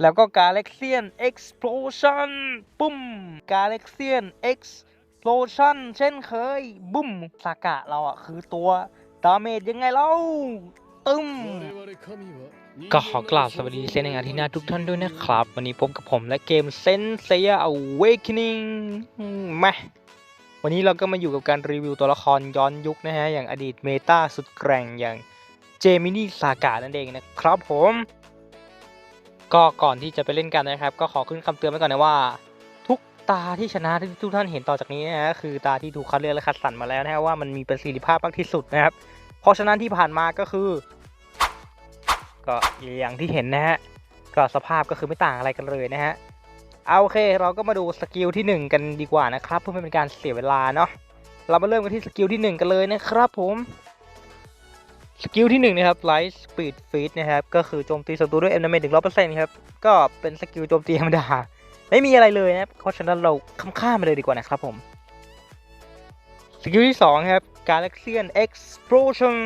แล้วก็ Galaxian Explosion ปุ้ม Galaxian Explosion เช่นเคย บุ้มสากะเราอะ คือตัวดาเมจยังไงเล่าตึมก็ขอกล่าวสวัสดีเซนในงานที่น่าทุกท่านด้วยนะครับ วันนี้พบกับผมและเกม Senseiya Awakening มาวันนี้เราก็มาอยู่กับการรีวิวตัวละครย้อนยุคนะฮะ อย่างอดีตเมตาสุดแกร่งอย่างเจมินี่ซากะนั่นเองนะครับผม ก็ก่อนที่จะไปเล่นกันนะครับ ก็ขอขึ้นคำเตือนไว้ก่อนนะว่า ทุกตาที่ชนะที่ทุกท่านเห็นต่อจากนี้นะฮะคือตาที่ถูกคัดเลือกและคัดสรรมาแล้วนะว่ามันมีประสิทธิภาพมากที่สุดนะครับ เพราะฉะนั้นที่ผ่านมาก็คือ ก็อย่างที่เห็นนะฮะก็สภาพก็คือไม่ต่างอะไรกันเลยนะฮะเอาโอเคเราก็มาดูสกิลที่ 1 กันดีกว่านะครับ เพื่อไม่เป็นการเสียเวลาเนาะเรามาเริ่มกันที่สกิลที่ 1 กันเลยนะครับผม สกิลที่1นะครับ Light Speed Feed นะครับ ก็คือโจมตีศัตรูด้วย Element ถึง100%ครับ ก็เป็นสกิลโจมตีธรรมดา ไม่มีอะไรเลยนะครับเพราะฉะนั้นเราข้ามๆไปเลยดีกว่านะครับผม สกิลที่2ครับ Galaxian Explosion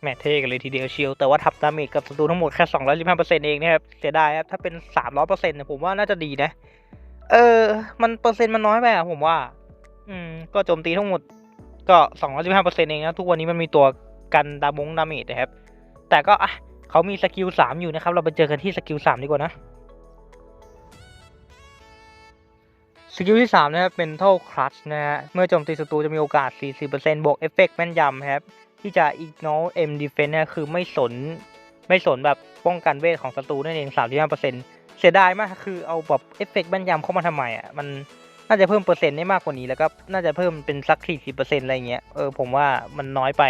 แหมเท่กันเลยทีเดียวเชียว แต่ว่าทับดาเมจกับศัตรูทั้งหมดแค่ 215%เองนะครับ เสียดายครับ ถ้าเป็น 300%เนี่ยผมว่าน่าจะดีนะ เออ มันเปอร์เซ็นต์มันน้อยไปอะผมว่า อืม ก็โจมตีทั้งหมดก็ 215%เองนะ ทุกวันนี้มันมีตัว กันดามงดาเมจนะครับ แต่ก็อะเขามีสกิล3อยู่นะครับ เราไปเจอกันที่สกิล3ดีกว่านะ สกิลที่3นะครับ Mental Clutch นะฮะ เมื่อโจมตีศัตรูจะมีโอกาส 40%บวกเอฟเฟกต์แม่นยำครับ ที่จะ ignore M defense เนี่ยคือไม่สนไม่สนแบบป้องกันเวทของศัตรูนั่นเอง35%เสียดายมากคือเอาแบบเอฟเฟกต์แม่นยำเข้ามาทำไมอะมันน่าจะเพิ่มเปอร์เซ็นต์ได้มากกว่านี้แล้วก็น่าจะเพิ่มเป็นสัก40%อะไรเงี้ย เออผมว่ามันน้อยไป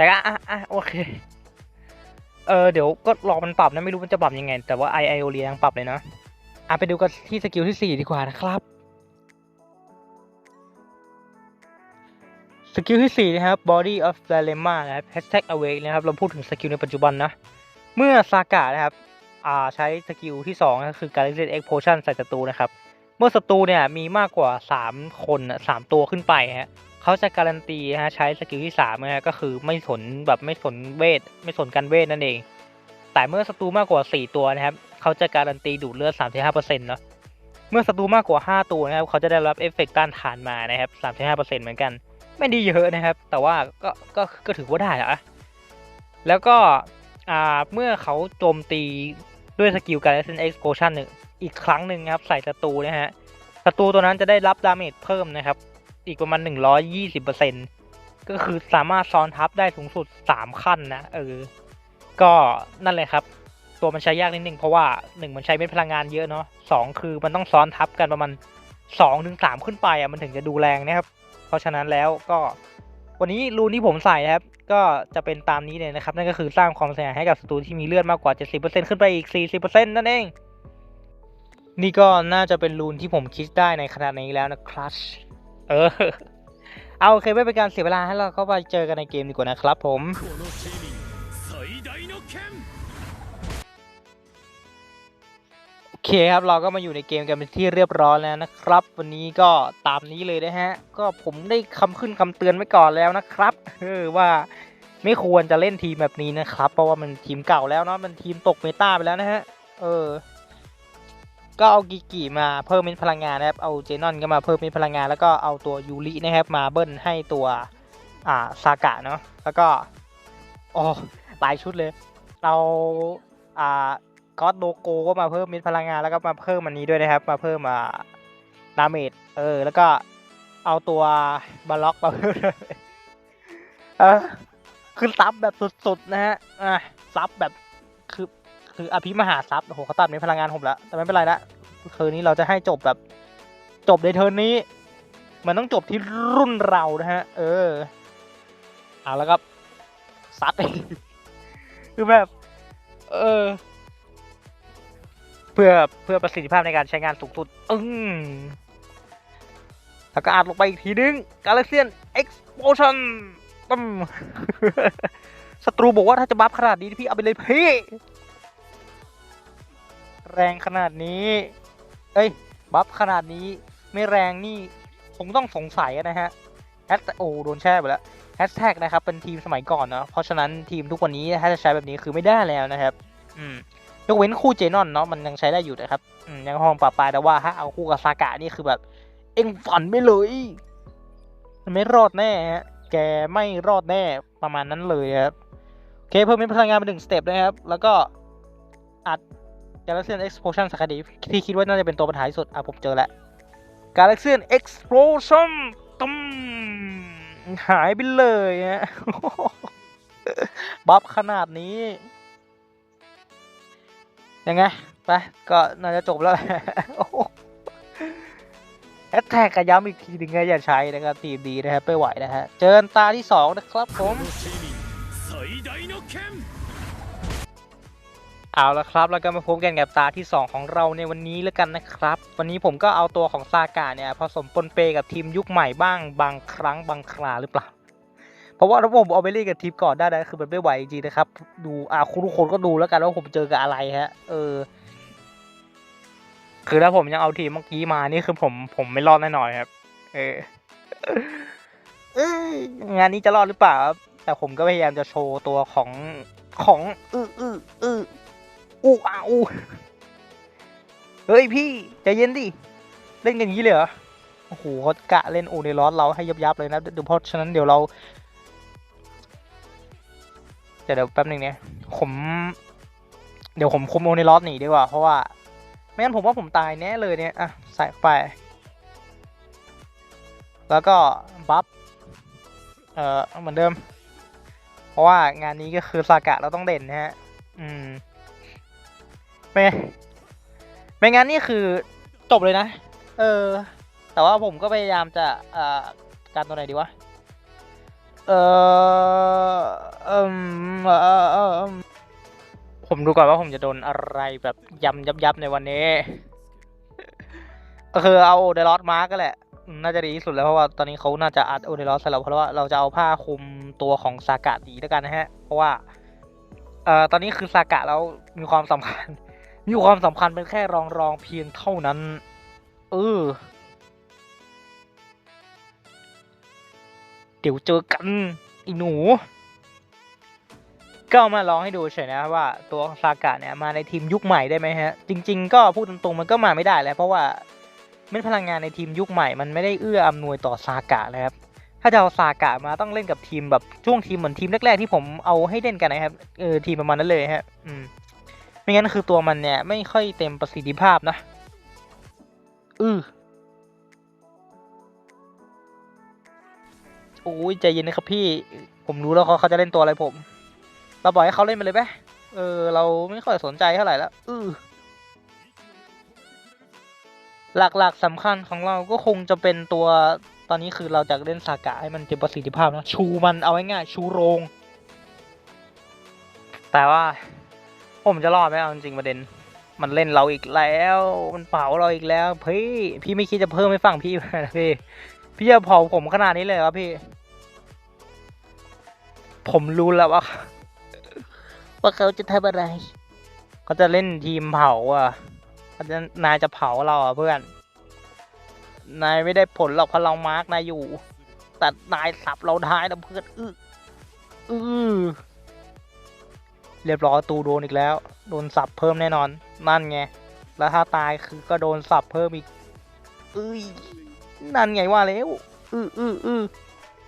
แต่ก็อะอะโอเค เออเดี๋ยวก็รอมันปรับนะไม่รู้มันจะปรับยังไง แต่ว่า i i o เรียยังปรับเลยนะอะไปดูกันที่สกิลที่ 4 ดีกว่านะครับสกิลที่ 4 นะครับ Body of Dilemma นะครับ Hashtag Awake นะครับ เราพูดถึงสกิลในปัจจุบันนะ เมื่อซากะนะครับอ่าใช้สกิลที่2ก็คือ Galaxy Explosion ใส่ศัตรูนะครับ เมื่อศัตรูเนี่ยมีมากกว่า 3 คน 3 ตัวขึ้นไปฮะ เขาจะการันตีฮะใช้สกิลที่3นะฮะก็คือไม่สนแบบไม่สนเวทไม่สนกันเวทนั่นเอง แต่เมื่อศัตรูมากกว่า 4 ตัวนะครับเขาจะการันตีดูดเลือด 35%เนาะเมื่อศัตรูมากกว่า 5 ตัวนะครับเขาจะได้รับเอฟเฟกต์ต้านทานมานะครับ 35%เหมือนกัน ไม่ด้เยอะนะครับ แต่ว่าก็ก็ก็ถือว่าได้อะแล้วก็อ่าเมื่อเขาโจมตีด้วยสกิลการ a เอ็กซ์โพชันหนึ่งอีกครั้งหนึ่งนะครับใส่ศัตรูนะฮะศัตรูตัวนั้นจะได้รับดาเมจเพิ่มนะครับ อีกประมาณ 120%ก็คือสามารถซ้อนทับได้สูงสุด 3 ขั้นนะเออก็นั่นเลยครับ ตัวมันใช้ยากนิดนึงเพราะว่า 1 มันใช้เม็ดพลังงานเยอะเนาะสองคือมันต้องซ้อนทับกันประมาณ2-3ถึง3ขึ้นไปอะมันถึงจะดูแรงนะครับ เพราะฉะนั้นแล้วก็วันนี้รูนที่ผมใส่นะครับ ก็จะเป็นตามนี้เลยนะครับ นั่นก็คือสร้างความเสียหายให้กับศัตรูที่มีเลือดมากกว่า 70%ขึ้นไปอีก 40%นั่นเอง นี่ก็น่าจะเป็นรูนที่ผมคิดได้ในขณะนี้แล้วนะครับ เออ เอาโอเคไม่เป็นการเสียเวลาให้เราเข้าไปเจอกันในเกมดีกว่านะครับผมโอเคครับเราก็มาอยู่ในเกมกันเป็นที่เรียบร้อยแล้วนะครับ วันนี้ก็ตามนี้เลยนะฮะ ก็ผมได้คำขึ้นคำเตือนไว้ก่อนแล้วนะครับเออว่าไม่ควรจะเล่นทีมแบบนี้นะครับ เพราะว่ามันทีมเก่าแล้วเนาะมันทีมตกเมตาไปแล้วนะฮะ เออ ก็เอากิกิมาเพิ่มเม็ดพลังงานนะครับ เอาเจนอนก็มาเพิ่มเม็ดพลังงาน แล้วก็เอาตัวยูรินะครับมาเบิ้ลให้ตัวอ่าซากะเนาะ แล้วก็โอ้หลายชุดเลยเอาอ่าก็อดโลโก้ก็มาเพิ่มมิตรพลังงานแล้วก็มาเพิ่มอันนี้ด้วยนะครับ มาเพิ่มอ่าดาเมจเออ แล้วก็เอาตัวบล็อกมาเพิ่มเออคือซับแบบสุดๆนะฮะอะซับแบบคือคืออภิมหาซับโอ้โหเขาตัดมิตรพลังงานผมแล้วแต่ไม่เป็นไรละ เทอร์นนี้เราจะให้จบแบบจบในเทอร์นนี้ มันต้องจบที่รุ่นเรานะฮะ เออเอาแล้วก็ซัดคือแบบ เออ เพื่อเพื่อประสิทธิภาพในการใช้งานสูงสุดอึ้งแล้วก็อัดลงไปอีกทีนึง Galaxian Explosion ตึ้มศัตรูบอกว่าถ้าจะบัฟขนาดนี้พี่เอาไปเลยพี่ แรงขนาดนี้ เอ้ย บัฟขนาดนี้ไม่แรงนี่ผมต้องสงสัยนะฮะแฮชโอ้โดนแช่ไปแล้วแฮชแท็กนะครับเป็นทีมสมัยก่อนเนาะเพราะฉะนั้นทีมทุกวันนี้ถ้าจะใช้แบบนี้คือไม่ได้แล้วนะครับ อืมยกเว้นคู่เจนอนเนาะมันยังใช้ได้อยู่นะครับยังพองปรับปลายแต่ว่าถ้าเอาคู่กับซากะนี่คือแบบ เอ็งฝันไปเลยมันไม่รอดแน่ฮะแกไม่รอดแน่ประมาณนั้นเลยครับโอเคเพิ่มเป็นพลังงานเป็นหนึ่งสเต็ปนะครับ แล้วก็อัด Galaxian Explosion สักดีที่คิดว่าน่าจะเป็นตัวปัญหาที่สุด อะผมเจอแล้ว Galaxian Explosion ตุ้มหายไปเลยฮะบัฟขนาดนี้ ยังไง ไป ก็น่าจะจบแล้วแอตแทกกันย้ำอีกทีหนึ่งนะอย่าใช้นะครับทีมดีนะครับไม่ไหวนะฮะ เจอกันตาที่สองนะครับผม เอาละครับแล้วก็มาพบกันกับตาที่ 2 ของเราในวันนี้แล้วกันนะครับ วันนี้ผมก็เอาตัวของซากะเนี่ยผสมปนเปกับทีมยุคใหม่บ้างบางครั้งบางคราหรือเปล่า เพราะว่าถ้าผมเอาไปเล่นกับทีมก่อนได้นะคือมันไม่ไหวจริงนะครับ ดูอ่าคุณทุกคนก็ดูแล้วกันว่าผมเจอกับอะไรฮะ เออ คือถ้าผมยังเอาทีมเมื่อกี้มานี่คือผมผมไม่รอดแน่นอนครับ เออเอ้ยงานนี้จะรอดหรือเปล่า แต่ผมก็พยายามจะโชว์ตัวของของ อืออืออือ อู้อาอูเฮ้ยพี่ใจเย็นดิ เล่นกันอย่างนี้เลยเหรอ โอ้โหเขากะเล่นอูในร้อนเราให้ยับยับเลยนะเดี๋ยวเพราะฉะนั้นเดี๋ยวเราเดี๋ยวเดี๋ยวแป๊บหนึงเนี่ยผม เดี๋ยวผมคุมโอในร้อนหนีดีกว่า เพราะว่า ไม่งั้นผมว่าผมตายแน่เลยเนี่ยอะใส่ไป แล้วก็บัฟเอ่อเหมือนเดิม เพราะว่างานนี้ก็คือซากะเราต้องเด่นนะฮะ อืม ไม่ไม่งั้นนี่คือจบเลยนะ เออ แต่ว่าผมก็พยายามจะเอ่อการตัวไหนดีวะ เออเอมเออเออเอิ่มผมดูก่อนว่าผมจะโดนอะไรแบบยำยับยับในวันนี้ก็คือเอาเดลอสมาร์ก็แหละอืมน่าจะดีที่สุดแล้วเพราะว่าตอนนี้เขาน่าจะอัดโอเดลอสใส่เราเพราะว่าเราจะเอาผ้าคลุมตัวของซากะดีแล้วกันนะฮะ เพราะว่า เอ่อ ตอนนี้คือซากะแล้วมีความสำคัญ มีความสำคัญเป็นแค่รองรองเพียงเท่านั้น เออ เดี๋ยวเจอกันไอีหนู ก็มาลองให้ดูเฉยนะว่าตัวซากะเนี่ยมาในทีมยุคใหม่ได้ไหมฮะ จริง ๆ ก็พูดตรงๆมันก็มาไม่ได้แล้วเพราะว่าเม็ดพลังงานในทีมยุคใหม่มันไม่ได้เอื้ออำนวยต่อซากะเลยครับถ้าจะเอาซากะมาต้องเล่นกับทีมแบบช่วงทีมเหมือนทีมแรกๆที่ผมเอาให้เล่นกันนะครับเออทีมประมาณนั้นเลยฮะ อืม ไม่งั้นคือตัวมันเนี่ยไม่ค่อยเต็มประสิทธิภาพนะ อือโอ้ยใจเย็นนะครับพี่ ผมรู้แล้วเขาเขาจะเล่นตัวอะไรผม เราปล่อยให้เขาเล่นไปเลยไหมเออ เราไม่ค่อยสนใจเท่าไหร่แล้วอือหลักๆสำคัญของเราก็คงจะเป็นตัวตอนนี้คือเราจะเล่นสากะให้มันเต็มประสิทธิภาพนะ ชูมันเอาง่ายๆชูโรง แต่ว่า ผมจะรอดไหมเอาจริงประเด็น มันเล่นเราอีกแล้ว มันเผาเราอีกแล้วพี่พี่ไม่คิดจะเพิ่มให้ฝั่งพี่นะพี่พี่จะเผาผมขนาดนี้เลยครับพี่ ผมรู้แล้วว่าว่าเขาจะทำอะไรเขาจะเล่นทีมเผาอะเขาจะนายจะเผาเราอะเพื่อน นายไม่ได้ผลหรอกเพราะเรามาร์กนายอยู่ แต่นายสับเราท้ายนะเพื่อนอื้ออื้อ เรียบร้อยตูโดนอีกแล้ว โดนสับเพิ่มแน่นอน นั่นไง แล้วถ้าตายคือก็โดนสับเพิ่มอีกเอ้ยนั่นไงว่าแล้วอืออืออือ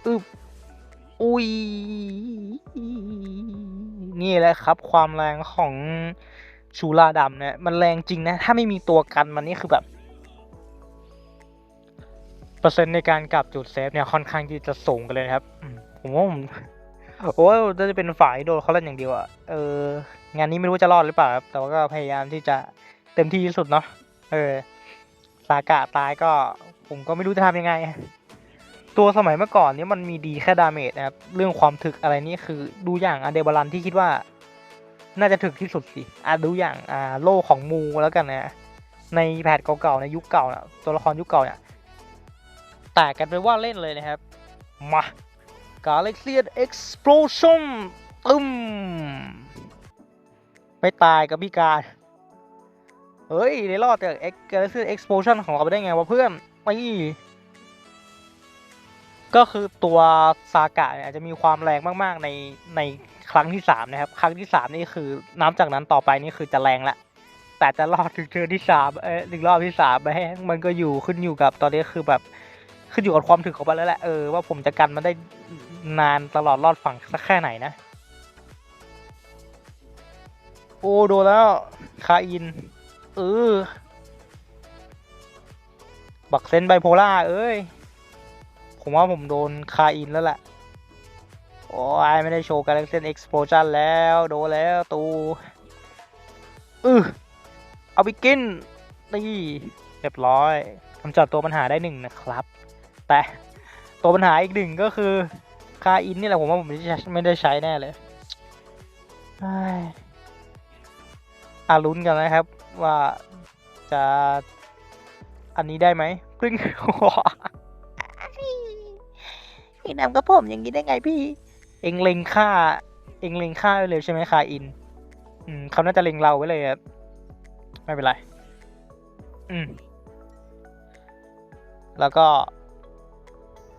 อืออุ้ย นี่แหละครับ ความแรงของชูลาดำเนี่ยมันแรงจริงนะ ถ้าไม่มีตัวกันมันนี่คือแบบ เปอร์เซ็นต์ในการกลับจุดเซฟเนี่ยค่อนข้างที่จะสูงกันเลยครับ ผมว่าผม โอ้น่าจะเป็นฝ่ายโดนเขาเล่นอย่างเดียวอะเอองานนี้ไม่รู้จะรอดหรือเปล่าครับแต่ว่าก็พยายามที่จะเต็มที่ที่สุดเนาะเออสากะตายก็ผมก็ไม่รู้จะทำยังไง ตัวสมัยเมื่อก่อนนี้มันมีดีแค่ดาเมจนะครับเรื่องความถึกอะไรนี่คือดูอย่างอเดบาลันที่คิดว่า น่าจะถึกที่สุดสิอะดูอย่างอ่าโลของมูแล้วกันนะในแพทเก่าๆในยุคเก่านะตัวละครยุคเก่าเนี่ยแตกกันไปว่าเล่นเลยนะครับมา Galaxian Explosion ตึมไม่ตายกับพี่การ เฮ้ยในรอดจาก Galaxian Explosion ของเราไปได้ไงวะเพื่อนนี่ก็คือตัวซากะเนี่ยจะมีความแรงมากๆในในครั้งที่สามนะครับ ครั้งที่สามนี่คือนับจากนั้นต่อไปนี่คือจะแรงละแต่จะรอดถึงเทิร์ที่สามเอ้ยถึงรอบที่สามไหมมันก็อยู่ขึ้นอยู่กับตอนนี้คือแบบขึ้นอยู่กับความถึกของมันแล้วแหละเออว่าผมจะกันมันได้ นานตลอดรอดฝั่งสักแค่ไหนนะ โอ้โดนแล้ว คาอิน เออ บักเซนไบโพล่า เอ้ย ผมว่าผมโดนคาอินแล้วแหละ โอ้ยไม่ได้โชว์กาแล็กเซนเอ็กซ์โพชันแล้ว โดนแล้วตูอือเอาไปกิน นี่เรียบร้อยกำจัดตัวปัญหาได้หนึ่งนะครับ แต่ตัวปัญหาอีกหนึ่งก็คือ คาอินนี่แหละผมว่าผมไม่ได้ใช้ไม่ได้ใช้แน่เลยเฮ้ยอาลุ้นกันนะครับ ว่าจะอันนี้ได้ไหมกลิ้งพี่นำกับผมอย่างนี้ได้ไงพี่ เองเล็งค่า เองเล็งค่าไว้เลยใช่ไหมคาอิน อืมเขาน่าจะเล็งเราไว้เลยครับไม่เป็นไร อืม แล้วก็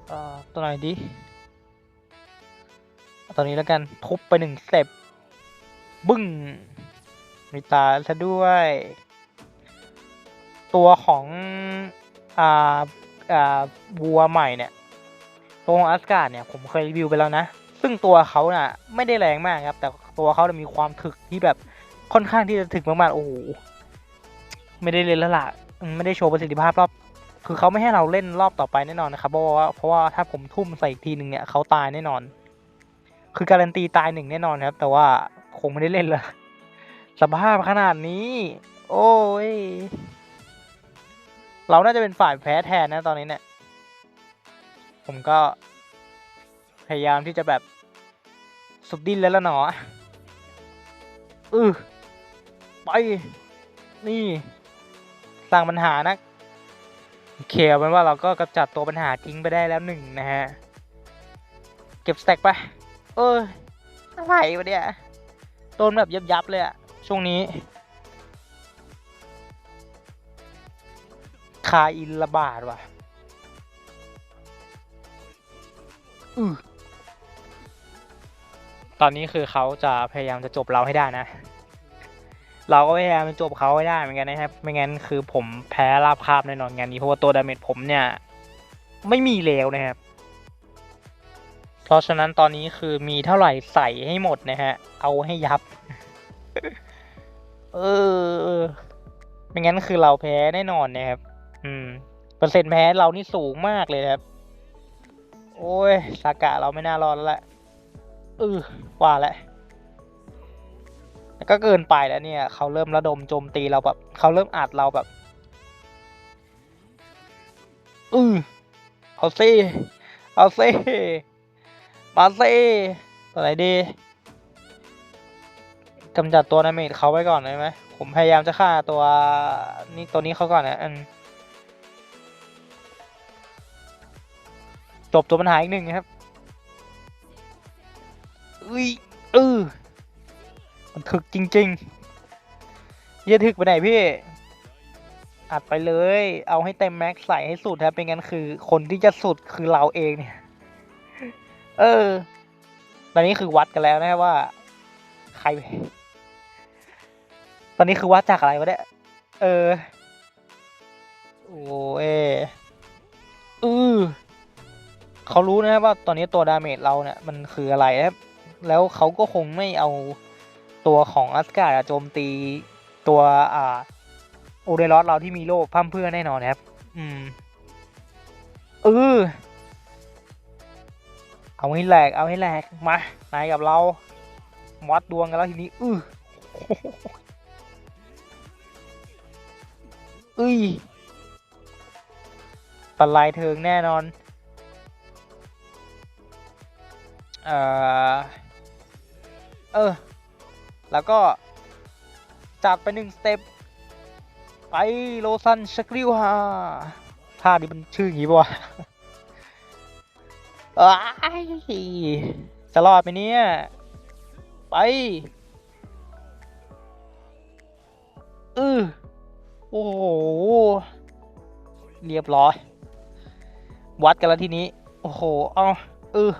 เอ่อตัวไหนดี เอาตัวนี้แล้วกันทุบไปหนึ่งเต็ปบึ้งมีตาซะด้วย ตัวของอ่าอ่าวัวใหม่เนี่ยตัวของอัสการ์ดเนี่ยผมเคยรีวิวไปแล้วนะ ซึ่งตัวเขาน่ะ ไม่ได้แรงมากครับ แต่ตัวเขาจะมีความถึกที่แบบค่อนข้างที่จะถึกมากๆ โอ้โห ไม่ได้เล่นแล้วล่ะ ไม่ได้โชว์ประสิทธิภาพรอบ คือเขาไม่ให้เราเล่นรอบต่อไปแน่นอนนะครับ เพราะว่าเพราะว่าถ้าผมทุ่มใส่อีกทีหนึ่งเนี่ยเขาตายแน่นอน คือการันตีตายหนึ่งแน่นอนครับ แต่ว่าคงไม่ได้เล่นเลยสภาพขนาดนี้ โอ้ย เราน่าจะเป็นฝ่ายแพ้แทนนะตอนนี้เนี่ย ผมก็ พยายามที่จะแบบ สุดดิ้นแล้วละหนออือไป นี่ สร้างปัญหานะโอเคเอาเป็นว่าเราก็กำจัดตัวปัญหาทิ้งไปได้แล้วหนึ่งนะฮะ เก็บสแต็กไป เอออะไรวะเนี่ยโดนแบบยับยับๆเลยอะช่วงนี้ คาอินระบาดว่ะอือตอนนี้คือเขาจะพยายามจะจบเราให้ได้นะ เราก็พยายามจะจบเขาให้ได้เหมือนกันนะครับ ไม่งั้นคือผมแพ้ราบคาบแน่นอนงานนี้เพราะว่าตัวดาเมจผมเนี่ย ไม่มีแล้วนะครับ เพราะฉะนั้นตอนนี้คือมีเท่าไหร่ใส่ให้หมดนะฮะ เอาให้ยับ เออไม่งั้นคือเราแพ้แน่นอนนะครับ อืม เปอร์เซ็นต์แพ้เรานี่สูงมากเลยครับ โอ้ยสากะเราไม่น่ารอดแล้วแหละเออว่าแล้วก็เกินไปแล้วเนี่ย เขาเริ่มระดมโจมตีเราแบบเขาเริ่มอัดเราแบบอือเอาซิเอาซิ มาซิตัวไหนดีกำจัดตัวนาเมจเขาไว้ก่อนได้ไหมผมพยายามจะฆ่าตัวนี่ตัวนี้เขาก่อนนะอันจบตัวปัญหาอีกหนึ่งครับอุ้ยเออมันถึกจริงๆอย่าถึกไปไหนพี่ อัดไปเลย เอาให้เต็มแม็กซ์ใส่ให้สุดครับเป็นงั้นคือ คนที่จะสุดคือเราเองเนี่ย เออ ตอนนี้คือวัดกันแล้วนะครับว่า ใคร ตอนนี้คือวัดจากอะไรวะเนี่ย เออ โอ้เออือเขารู้นะครับว่าตอนนี้ตัวดาเมจเราเนี่ยมันคืออะไรนะครับ แล้วเขาก็คงไม่เอาตัวของอัสการ์โจมตีตัวอ่าโอเดรอสเราที่มีโล่พั่มเพื่อแน่นอนนะครับ อืมเออ เอาให้แหลกเอาให้แหลกมานายกับเราวัดดวงกันแล้วทีนี้อืออุ้ยปลายเทิงแน่นอนเออเออ แล้วก็จัดไปหนึ่งสเต็ปไปโลซันสกริวฮาท่านี้มันชื่ออย่างงี้ปะวะ อ้ายจะรอดไหมเนี่ย ไปอือโอ้โห เรียบร้อย วัดกันแล้วทีนี้ โอ้โห เอาเออ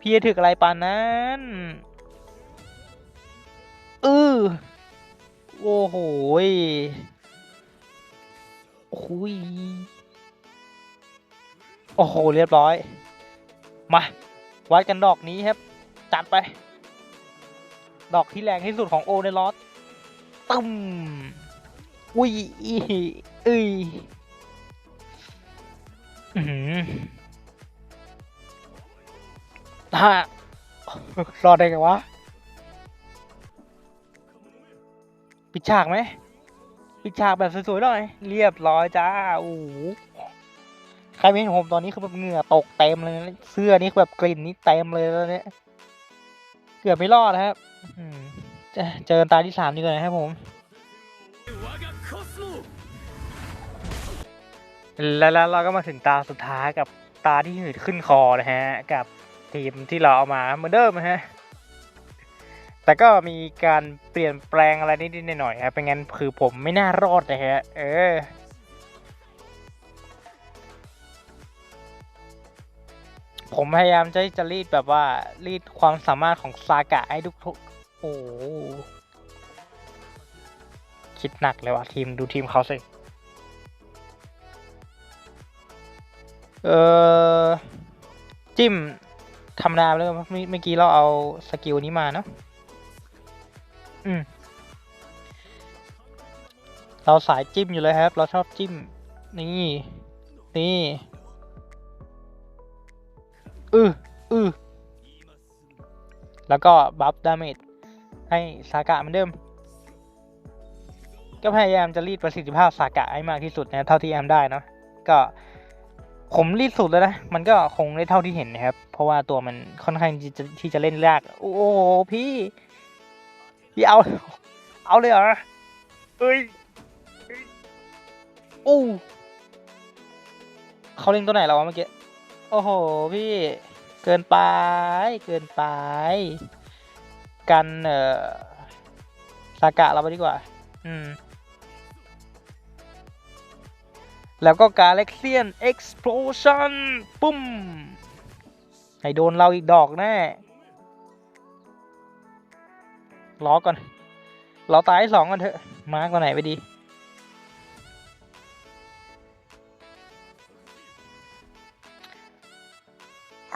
พี่ถึกอะไรปานนั้นอโอ้โหโอ้โหยโอ้โห เรียบร้อย มาวัดกันดอกนี้ครับ จัดไป ดอกที่แรงที่สุดของโอในลอสตึมอุ้ยอีเอ้ยอือหือฮ่ารอดได้ไงวะ ปิดฉากไหม ปิดฉากแบบสวยๆหน่อย เรียบร้อยจ้า โอ้โห ใครไม่เห็นผมตอนนี้คือแบบเหงื่อตกเต็มเลย เสื้อนี่แบบกลิ่นนี่เต็มเลยแล้วเนี่ย เกือบไม่รอดนะครับเจอตาที่สามดีกว่านะครับผมแล้วเราก็มาถึงตาสุดท้ายกับตาที่หืดขึ้นคอนะฮะ กับทีมที่เราเอามาเหมือนเดิมนะฮะ แต่ก็มีการเปลี่ยนแปลงอะไรนิดๆหน่อยๆครับเป็นงั้นคือผมไม่น่ารอดนะฮะ เออ ผมพยายามจะจะรีดแบบว่ารีดความสามารถของซากะให้ทุกทุกโอ้คิดหนักเลยว่ะทีมดูทีมเขาสิ เออจิ้มธรรมดาเลยเมื่อกี้เราเอาสกิลนี้มาเนาะอืม เราสายจิ้มอยู่เลยครับ เราชอบจิ้ม นี่ นี่ อืออือแล้วก็บัฟดาเมจให้สากะเหมือนเดิม ก็พยายามจะรีดประสิทธิภาพสากะให้มากที่สุดนะเท่าที่แอมได้นะก็ผมรีดสุดแล้วนะ มันก็คงได้เท่าที่เห็นนะครับ เพราะว่าตัวมันค่อนข้างที่จะที่จะเล่นยาก โอ้โหพี่ พี่เอา เอาเลยเหรอ เอ้ยเอ้ยโอ้เขาเล่นตัวไหนเราเมื่อกี้ โอ้โหพี่ เกินไปเกินไป กันเอ่อสากะเราไปดีกว่า อืม แล้วก็กาเล็กเซียน Explosion ปุ้ม ให้โดนเราอีกดอกแน่ล้อก่อน เราตายสองกันเถอะ มาร์กตัวไหนไปดี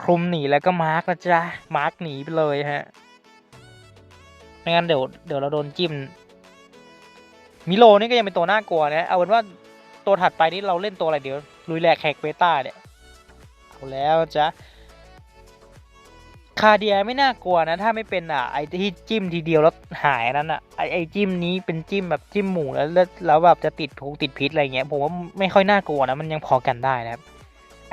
คลุมหนีแล้วก็มาร์กนะจ๊ะ มาร์กหนีไปเลยฮะ ไม่งั้นเดี๋ยวเดี๋ยวเราโดนจิ้ม มิโลนี่ก็ยังเป็นตัวน่ากลัวนะ เอาเป็นว่าตัวถัดไปนี้เราเล่นตัวอะไรเดี๋ยวลุยแหลกแขกเบต้าเนี่ย เอาแล้วจ้ะคาเดียไม่น่ากลัวนะ ถ้าไม่เป็นอะไอ้ที่จิ้มทีเดียวแล้วหายนั้นอะไอ้ไอ้จิ้มนี้เป็นจิ้มแบบจิ้มหมูแล้วแล้วแล้วแบบจะติดพงติดพิษอะไรเงี้ยผมว่าไม่ค่อยน่ากลัวนะมันยังพอกันได้นะครับ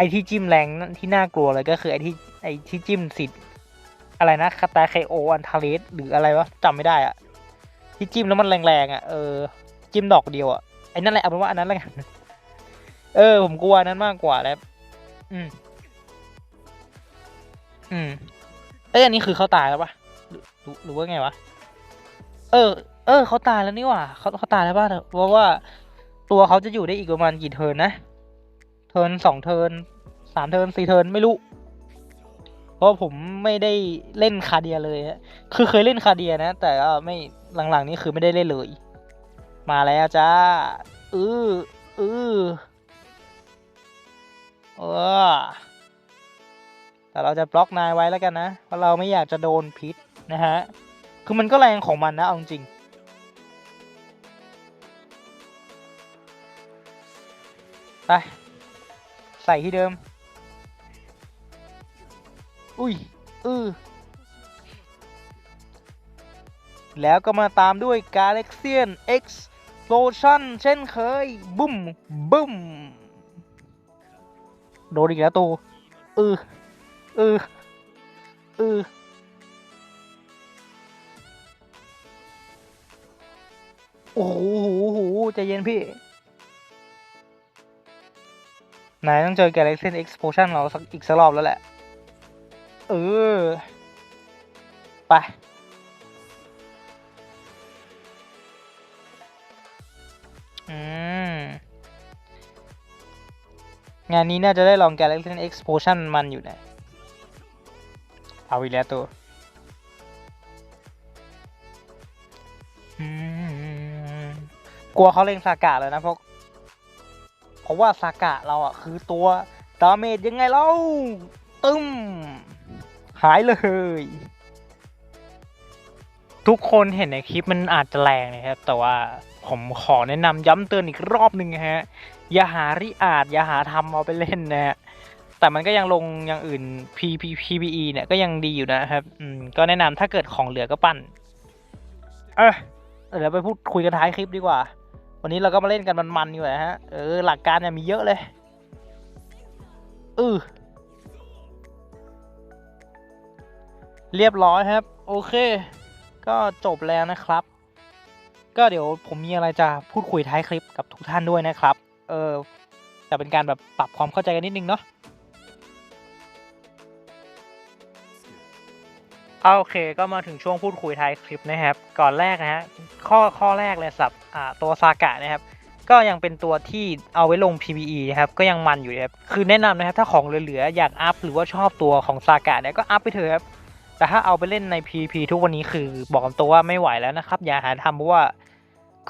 ไอที่จิ้มแรงนั่นที่น่ากลัวเลยก็คือไอที่ไอที่จิ้มสิทธิ์อะไรนะคาตาไคโออันทาเลสหรืออะไรวะจำไม่ได้อะที่จิ้มแล้วมันแรงๆอะเออจิ้มดอกเดียวอะไอ้นั่นแหละเอาเป็นว่าอันนั้นแหละกันเออ ผมกลัวนั้นมากกว่าแล้ว อืม อืมเอ้ยอันนี้คือเขาตายแล้วปะหรือหรือว่าไงวะ เออ เออเขาตายแล้วนี่หว่าเขาเขาตายแล้วป่ะเพราะว่าตัวเขาจะอยู่ได้อีกประมาณกี่เทิร์นนะ เทิร์นสองเทิร์นสามเทิร์นสี่เทิร์นไม่รู้ เพราะผมไม่ได้เล่นคาเดียเลยฮะคือเคยเล่นคาเดียนะ แต่ก็ไม่หลังๆนี้คือไม่ได้เล่นเลย มาแล้วจ้าอืออือเออแต่เราจะบล็อกนายไว้แล้วกันนะ เพราะเราไม่อยากจะโดนพิษนะฮะ คือมันก็แรงของมันนะเอาจริงไป ใส่ที่เดิม อุ้ยอือแล้วก็มาตามด้วย Galaxian Explosion เช่นเคย บุ้ม บุ้ม โดนอีกแล้วตูอืออืออือโอ้โหโอ้โหใจเย็นพี่ นายต้องเจอ Galaxian Explosion เราสักอีกสักรอบแล้วแหละ เออ ไป อืม งานนี้น่าจะได้ลอง Galaxian Explosion มันอยู่นะเอาอีกแล้วตัวกลัวเขาเล็งซากะเลยนะพราะเพ ราะว่าซากะเราอะคือตัวดาเมจยังไงเล่าตึ้ม หายเลย ทุกคนเห็นในคลิปมันอาจจะแรงนะครับ แต่ว่าผมขอแนะนำย้ำเตือนอีกรอบหนึ่งฮะ อย่าหาริอาจ อย่าหาทำเอาไปเล่นนะฮะแต่มันก็ยังลงอย่างอื่น P P P B E เนี่ยก็ยังดีอยู่นะครับ อืม ก็แนะนำถ้าเกิดของเหลือก็ปั้น เออเดี๋ยวไปพูดคุยกันท้ายคลิปดีกว่า วันนี้เราก็มาเล่นกันมันๆดีกว่าฮะ เออ หลักการเนี่ยมีเยอะเลย อือเรียบร้อยครับ โอเค ก็จบแล้วนะครับ ก็เดี๋ยวผมมีอะไรจะพูดคุยท้ายคลิปกับทุกท่านด้วยนะครับ เออแต่เป็นการแบบปรับความเข้าใจกันนิดนึงเนาะ โอเคก็มาถึงช่วงพูดคุยท้ายคลิปนะครับ ก่อนแรกนะฮะข้อข้อแรกเลยสับอ่าตัวซากะนะครับก็ยังเป็นตัวที่เอาไว้ลง PVE นะครับก็ยังมันอยู่ครับคือแนะนำนะครับถ้าของเหลือๆอยากอัพหรือว่าชอบตัวของซากะเนี่ยก็อัพไปเถอะครับแต่ถ้าเอาไปเล่นใน PVP ทุกวันนี้คือบอกกับตัวว่าไม่ไหวแล้วนะครับ อย่าหาทำเพราะว่า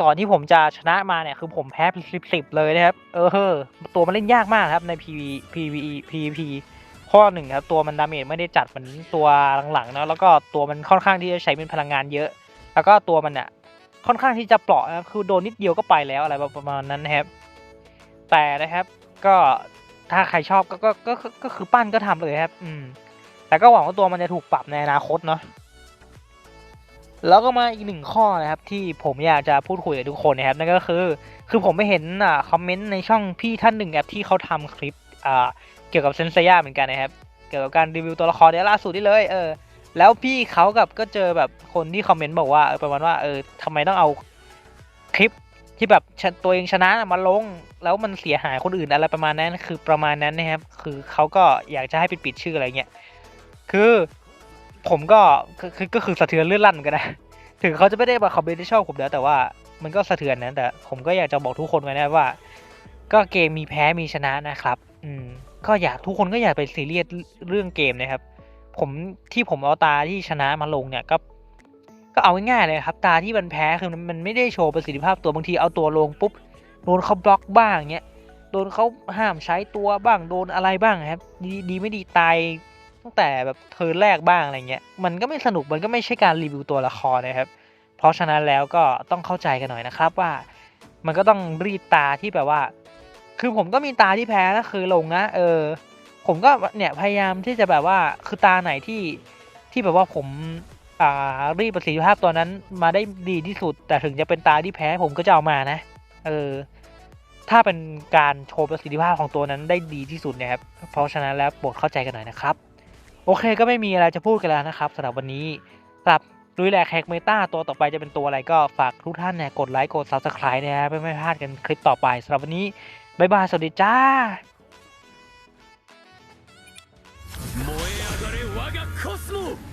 ก่อนที่ผมจะชนะมาเนี่ยคือผมแพ้สิบสิบเลยนะครับ เออตัวมันเล่นยากมากครับใน PV PVE PVP ข้อหนึ่งครับตัวมันดาเมจไม่ได้จัดเหมือนตัวหลังๆเนาะแล้วก็ตัวมันค่อนข้างที่จะใช้เป็นพลังงานเยอะ แล้วก็ตัวมันอะค่อนข้างที่จะเปราะนะคือโดนนิดเดียวก็ไปแล้วอะไรประมาณนั้นนะครับ แต่นะครับก็ถ้าใครชอบก็ก็ก็ก็คือปั้นก็ทำเลยครับ อืม แต่ก็หวังว่าตัวมันจะถูกปรับในอนาคตเนาะแล้วก็มาอีกหนึ่งข้อนะครับที่ผมอยากจะพูดคุยกับทุกคนนะครับนั่นก็คือ คือผมไปเห็นอ่าคอมเมนต์ในช่องพี่ท่านหนึ่งครับที่เขาทำคลิปอ่า เกี่ยวกับเซนเซียเหมือนกันนะครับ เกี่ยวกับการรีวิวตัวละครเนี่ยล่าสุดนี่เลยเออแล้วพี่เขากับก็เจอแบบคนที่คอมเมนต์บอกว่าเออประมาณว่าเออทำไมต้องเอาคลิปที่แบบตัวเองชนะมาลง แล้วมันเสียหายคนอื่นอะไรประมาณนั้นคือประมาณนั้นนะครับ คือเขาก็อยากจะให้ปิดปิดชื่ออะไรเงี้ยคือผมก็คือก็คือสะเทือนเลื่อนลั่นเหมือนกันนะถึงเขาจะไม่ได้มาคอมเมนต์ที่ชอบผมแล้วแต่ว่ามันก็สะเทือนนะแต่ผมก็อยากจะบอกทุกคนไว้นะว่า ก็เกมมีแพ้มีชนะนะครับ อืม ก็อยากทุกคนก็อยากไปซีเรียสเรื่องเกมนะครับ ผมที่ผมเอาตาที่ชนะมาลงเนี่ยก็ก็เอาง่ายๆเลยครับ ตาที่มันแพ้คือมันไม่ได้โชว์ประสิทธิภาพตัวบางทีเอาตัวลงปุ๊บโดนเขาบล็อกบ้างเงี้ยโดนเขาห้ามใช้ตัวบ้างโดนอะไรบ้างครับดีดีไม่ดีตายตั้งแต่แบบเทิร์แรกบ้างอะไรเงี้ยมันก็ไม่สนุกมันก็ไม่ใช่การรีวิวตัวละครนะครับ เพราะฉะนั้นแล้วก็ต้องเข้าใจกันหน่อยนะครับว่า มันก็ต้องรีดตาที่แบบว่า คือผมก็มีตาที่แพ้ก็คือลงนะเออ ผมก็เนี่ยพยายามที่จะแบบว่าคือตาไหนที่ที่แบบว่าผมอ่ารีดประสิทธิภาพตัวนั้นมาได้ดีที่สุด แต่ถึงจะเป็นตาที่แพ้ผมก็จะเอามานะ เออ ถ้าเป็นการโชว์ประสิทธิภาพของตัวนั้นได้ดีที่สุดนะครับ เพราะฉะนั้นแล้วโปรดเข้าใจกันหน่อยนะครับ โอเคก็ไม่มีอะไรจะพูดกันแล้วนะครับสำหรับวันนี้สำหรับลุยแหลกแฮกเมตาตัวต่อไปจะเป็นตัวอะไรก็ฝากทุกท่านเนี่ยกดไลค์กด subscribe นะครับเพื่อไม่พลาดกันคลิปต่อไปสำหรับวันนี้ บ๊ายบาย สวัสดีจ้า 燃え上がれ我がコスモ